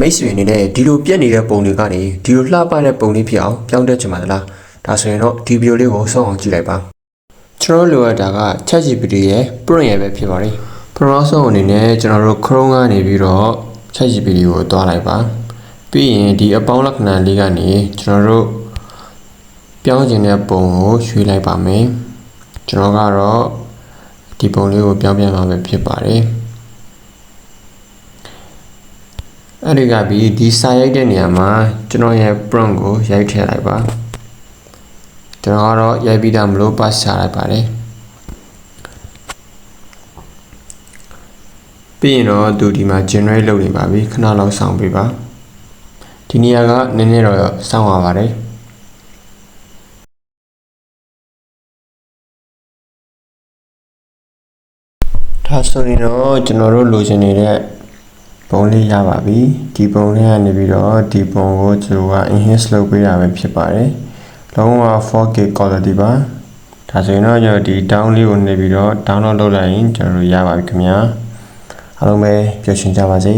မိတ်ဆွေအနေနဲ့ဒီလိုပြက်နေတဲ့ပုံတွေကနေဒီလိုလှပတဲ့ပုံလေးဖြစ်အောင်ပြောင်းတတ်ချင်ပါသလားဒါဆိုရင်တော့ဒီဗီဒီယိုလေးကိုဆုံးအောင်ကြည့်လိုက်ပါကျွန်တော်လိုအပ်တာက ChatGPT ရဲ့ prompt ရဲ့ပဲဖြစ်ပါတယ်ပထမဆုံးအနေနဲ့ကျွန်တော်တို့ Chrome ကနေပြီးတော့ ChatGPT ကိုတွားလိုက်ပါပြီးရင်ဒီအပေါင်းလက္ခဏာလေးကနေကျွန်တော်တို့ပြောင်းခြင်းတဲ့ပုံကိုရွှေ့လိုက်ပါမယ်ကျွန်တော်ကတော့ဒီပုံလေးကိုပြောင်းပြန်မှာပဲဖြစ်ပါတယ် အဲ့ဒီကပြီးဒီစာရိုက်တဲ့နေရာမှာကျွန်တော်ရဲ့ prompt ကိုရိုက်ထည့်လိုက်ပါကျွန်တော်ကတော့ရိုက်ပြီးသားမလို့ pass ချလိုက်ပါတယ်ပြီးရင်တော့သူဒီမှာ generate လုပ်နေပါပြီခဏလောက်စောင့်ပေးပါဒီနေရာကနည်းနည်းတော့စောင့်ရပါတယ်ဒါဆိုရင်တော့ကျွန်တော်တို့လိုချင်နေတဲ့ ပုံလေးရပါပြီဒီပုံလေးကနေပြီးတော့ဒီပုံကိုကျွန်တော်က enhance လုပ်ပေးတာပဲဖြစ်ပါတယ်လုံးဝ 4K quality ပါဒါဆိုရင်တော့ကျွန်တော်ဒီ down လေးကိုနေပြီးတော့ download လုပ်လိုက်ရင်ကျွန်တော်တို့ရပါပြီခင်ဗျာအားလုံးပဲပျော်ရွှင်ကြပါစေ